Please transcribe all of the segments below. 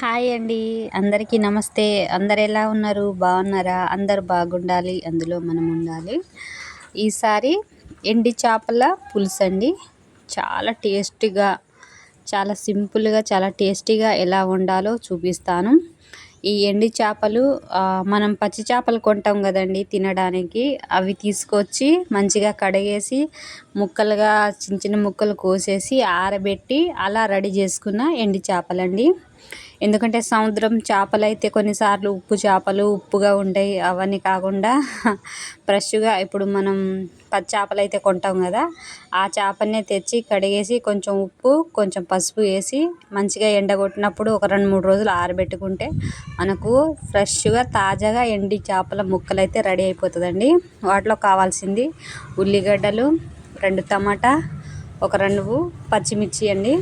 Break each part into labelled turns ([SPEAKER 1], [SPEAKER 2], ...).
[SPEAKER 1] Hi అండి. అందరికీ నమస్తే. అందరు ఎలా ఉన్నారు? బాగున్నారా? అందరు బాగుండాలి. అందులో మనం ఉండాలి. ఈసారి ఎండి చేపల పులుసు అండి. చాలా టేస్టీగా చాలా సింపుల్గా చాలా టేస్టీగా ఎలా వండాలో చూపిస్తాను. ఈ ఎండి చేపలు మనం పచ్చి చేపలు కొంటాం కదండి తినడానికి. అవి తీసుకొచ్చి మంచిగా కడిగేసి ముక్కలుగా చిన్న చిన్న ముక్కలు కోసేసి ఆరబెట్టి అలా రెడీ చేసుకున్న ఎండి చేపలండి. ఎందుకంటే సముద్రం చేపలు అయితే కొన్నిసార్లు ఉప్పు చేపలు ఉప్పుగా ఉంటాయి అవన్నీ కాకుండా ఫ్రెష్గా ఇప్పుడు మనం పచ్చి చేపలు అయితే కొంటాం కదా ఆ చేపనే తెచ్చి కడిగేసి కొంచెం ఉప్పు కొంచెం పసుపు వేసి మంచిగా ఎండగొట్టినప్పుడు ఒక రెండు మూడు రోజులు ఆరబెట్టుకుంటే మనకు ఫ్రెష్గా తాజాగా ఎండి చేపల ముక్కలు అయితే రెడీ అయిపోతుందండి. వాటిలో కావాల్సింది ఉల్లిగడ్డలు రెండు టమాటా ఒక రెండు పచ్చిమిర్చి అండి.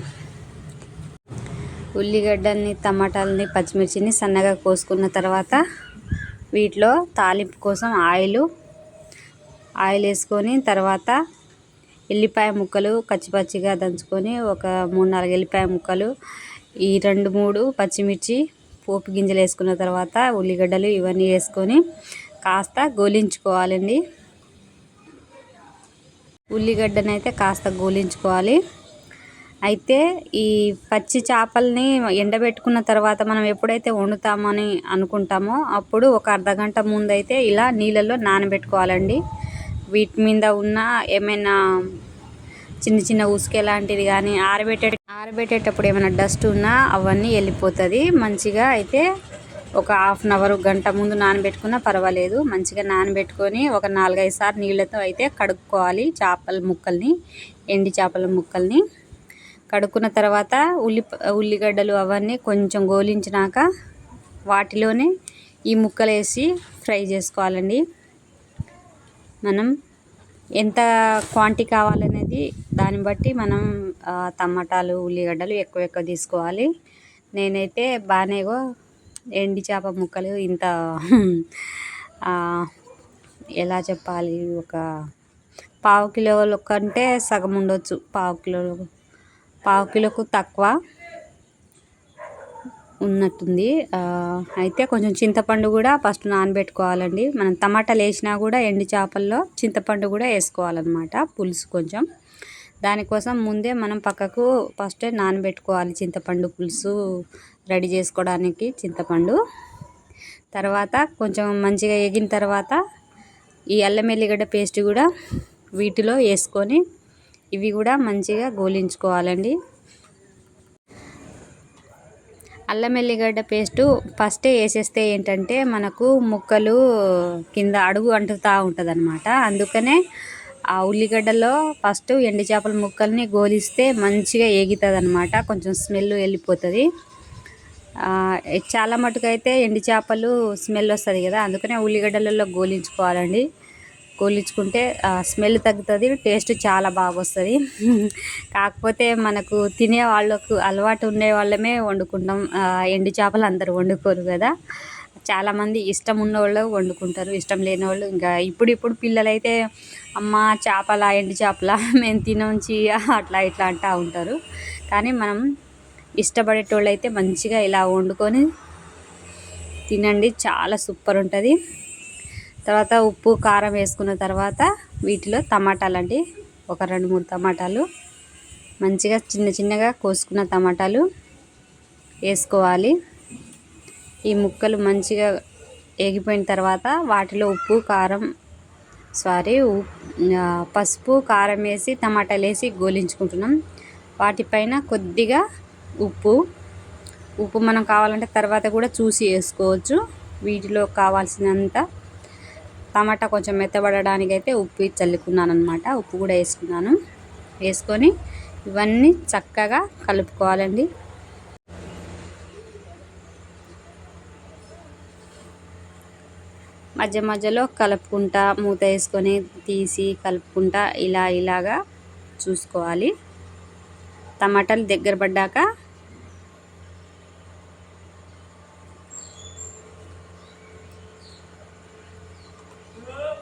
[SPEAKER 1] ఉల్లిగడ్డల్ని టమాటాలని పచ్చిమిర్చిని సన్నగా కోసుకున్న తర్వాత వీటిలో తాలింపు కోసం ఆయిల్ ఆయిల్ వేసుకొని తర్వాత ఎల్లిపాయ ముక్కలు పచ్చిపచ్చిగా దంచుకొని ఒక మూడు నాలుగు ఎల్లిపాయ ముక్కలు ఈ రెండు మూడు పచ్చిమిర్చి పోపు గింజలు వేసుకున్న తర్వాత ఉల్లిగడ్డలు ఇవన్నీ వేసుకొని కాస్త గోలించుకోవాలండి. ఉల్లిగడ్డనైతే కాస్త గోలించుకోవాలి. అయితే ఈ పచ్చి చేపల్ని ఎండబెట్టుకున్న తర్వాత మనం ఎప్పుడైతే వండుతామని అనుకుంటామో అప్పుడు ఒక అర్ధగంట ముందైతే ఇలా నీళ్ళల్లో నానబెట్టుకోవాలండి. వీటి మీద ఉన్న ఏమైనా చిన్న చిన్న ఉసుకే లాంటిది కానీ ఆరబెట్టే ఆరబెట్టేటప్పుడు ఏమైనా డస్ట్ ఉన్నా అవన్నీ వెళ్ళిపోతుంది. మంచిగా అయితే ఒక హాఫ్ అన్ అవర్ గంట ముందు నానబెట్టుకున్నా పర్వాలేదు. మంచిగా నానబెట్టుకొని ఒక నాలుగైదు సార్లు నీళ్ళతో అయితే కడుక్కోవాలి చేపల ముక్కల్ని ఎండి చేపల ముక్కల్ని. కడుక్కున్న తర్వాత ఉల్లి ఉల్లిగడ్డలు అవన్నీ కొంచెం గోలించినాక వాటిలోనే ఈ ముక్కలు వేసి ఫ్రై చేసుకోవాలండి. మనం ఎంత క్వాంటిటీ కావాలనేది దాన్ని బట్టి మనం టమాటాలు ఉల్లిగడ్డలు ఎక్కువ ఎక్కువ తీసుకోవాలి. నేనైతే బాగానేగో ఎండి చేప ముక్కలు ఇంత ఎలా చెప్పాలి ఒక పావు కిలో కంటే సగం ఉండొచ్చు పావు కిలో పావు కిలోకు తక్కువ ఉన్నట్టుంది. అయితే కొంచెం చింతపండు కూడా ఫస్ట్ నానబెట్టుకోవాలండి. మనం టమాటాలు వేసినా కూడా ఎండు చేపల్లో చింతపండు కూడా వేసుకోవాలన్నమాట పులుసు కొంచెం. దానికోసం ముందే మనం పక్కకు ఫస్ట్ నానబెట్టుకోవాలి చింతపండు పులుసు రెడీ చేసుకోవడానికి చింతపండు. తర్వాత కొంచెం మంచిగా ఎగిన తర్వాత ఈ అల్లం ఎల్లిగడ్డ పేస్ట్ కూడా వీటిలో వేసుకొని ఇవి కూడా మంచిగా గోలించుకోవాలండి. అల్లం ఎల్లిగడ్డ పేస్టు ఫస్టే వేసేస్తే ఏంటంటే మనకు ముక్కలు కింద అడుగు అంటుతూ ఉంటుంది అనమాట అందుకనే ఆ ఉల్లిగడ్డలో ఫస్ట్ ఎండి చేపల ముక్కల్ని గోలిస్తే మంచిగా ఏగుతుంది అనమాట కొంచెం స్మెల్ వెళ్ళిపోతుంది. చాలా మటుకైతే ఎండి చేపలు స్మెల్ వస్తుంది కదా అందుకనే ఉల్లిగడ్డలలో గోలించుకోవాలండి. గోలించుకుంటే స్మెల్ తగ్గుతుంది టేస్ట్ చాలా బాగా వస్తుంది కాకపోతే మనకు తినే వాళ్ళకు అలవాటు ఉండే వాళ్ళమే వండుకుంటాం. ఎండు చేపలు అందరూ వండుకోరు కదా. చాలామంది ఇష్టం ఉన్న వాళ్ళు వండుకుంటారు ఇష్టం లేని వాళ్ళు ఇంకా ఇప్పుడు ఇప్పుడు పిల్లలైతే అమ్మ చేపల ఎండు చేపల మేము తినొంచి అట్లా ఇట్లా అంటూ ఉంటారు. కానీ మనం ఇష్టపడేటోళ్ళు అయితే మంచిగా ఇలా వండుకొని తినండి. చాలా సూపర్ ఉంటుంది. తర్వాత ఉప్పు కారం వేసుకున్న తర్వాత వీటిలో టమాటాలు అండి ఒక రెండు మూడు టమాటాలు. మంచిగా చిన్న చిన్నగా కోసుకున్న టమాటాలు వేసుకోవాలి. ఈ ముక్కలు మంచిగా ఏగిపోయిన తర్వాత వాటిలో ఉప్పు కారం సారీ పసుపు కారం వేసి టమాటాలు వేసి గోలించుకుంటున్నాం. వాటిపైన కొద్దిగా ఉప్పు. ఉప్పు మనం కావాలంటే తర్వాత కూడా చూసి వేసుకోవచ్చు. వీటిలో కావాల్సినంత టమాటా కొంచెం మెత్తబడడానికి అయితే ఉప్పు చల్లుకున్నాను అనమాట ఉప్పు కూడా వేసుకున్నాను. వేసుకొని ఇవన్నీ చక్కగా కలుపుకోవాలండి. మధ్య మధ్యలో కలుపుకుంటా మూత వేసుకొని తీసి కలుపుకుంటా ఇలా ఇలాగా చూసుకోవాలి. టమాటాలు దగ్గర పడ్డాక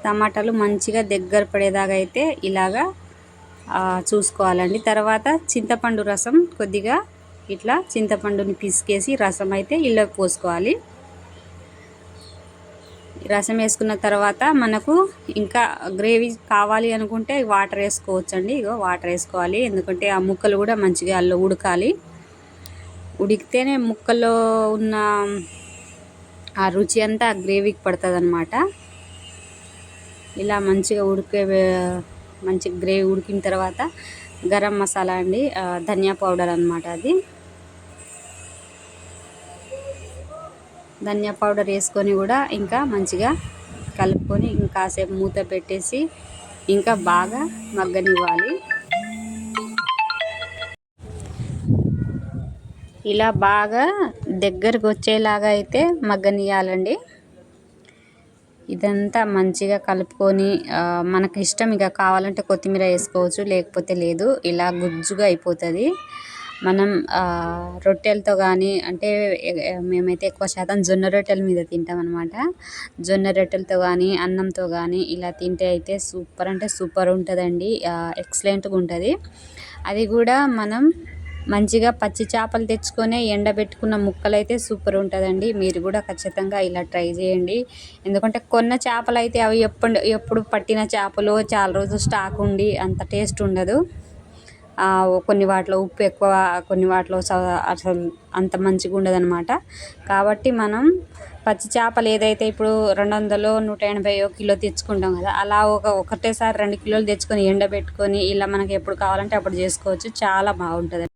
[SPEAKER 1] టమాటాలు మంచిగా దగ్గర పడేదాకా అయితే ఇలాగా చూసుకోవాలండి. తర్వాత చింతపండు రసం కొద్దిగా ఇట్లా చింతపండుని పిసికేసి రసం అయితే ఇలా పోసుకోవాలి. రసం వేసుకున్న తర్వాత మనకు ఇంకా గ్రేవీ కావాలి అనుకుంటే వాటర్ వేసుకోవచ్చండి. ఇగో వాటర్ వేసుకోవాలి. ఎందుకంటే ఆ ముక్కలు కూడా మంచిగా అల్ల ఉడకాలి. ఉడికితేనే ముక్కల్లో ఉన్న ఆ రుచి అంతా గ్రేవీకి పడుతుంది అనమాట ఇలా మంచిగా ఉడికే మంచి గ్రేవీ ఉడికిన తర్వాత గరం మసాలా అండి ధనియా పౌడర్ అనమాట అది. ధనియా పౌడర్ వేసుకొని కూడా ఇంకా మంచిగా కలుపుకొని ఇంకాసేపు మూత పెట్టేసి ఇంకా బాగా మగ్గనివ్వాలి. ఇలా బాగా దగ్గరకు వచ్చేలాగా అయితే మగ్గనియాలండి ఇదంతా మంచిగా కలుపుకొని మనకి ఇష్టం ఇక కావాలంటే కొత్తిమీర వేసుకోవచ్చు లేకపోతే లేదు. ఇలా గుజ్జుగా అయిపోతుంది. మనం రొట్టెలతో కానీ అంటే మేమైతే ఎక్కువ శాతం జొన్న రొట్టెల మీద తింటాం అనమాట జొన్న రొట్టెలతో కానీ అన్నంతో కానీ ఇలా తింటే అయితే సూపర్ అంటే సూపర్ ఉంటుందండి. ఎక్సలెంట్గా ఉంటుంది. అది కూడా మనం మంచిగా పచ్చి చేపలు తెచ్చుకొని ఎండబెట్టుకున్న ముక్కలు అయితే సూపర్ ఉంటుందండి. మీరు కూడా ఖచ్చితంగా ఇలా ట్రై చేయండి. ఎందుకంటే కొన్న చేపలు అయితే అవి ఎప్పుడు ఎప్పుడు పట్టిన చేపలు చాలా రోజులు స్టాక్ ఉండి అంత టేస్ట్ ఉండదు. కొన్ని వాటిలో ఉప్పు ఎక్కువ కొన్ని వాటిలో అసలు అంత మంచిగా ఉండదు అనమాట కాబట్టి మనం పచ్చి చేపలు ఏదైతే ఇప్పుడు రెండు వందలు నూట ఎనభై కిలో తెచ్చుకుంటాం కదా అలా ఒక ఒకటేసారి రెండు కిలోలు తెచ్చుకొని ఎండబెట్టుకొని ఇలా మనకి ఎప్పుడు కావాలంటే అప్పుడు చేసుకోవచ్చు. చాలా బాగుంటుంది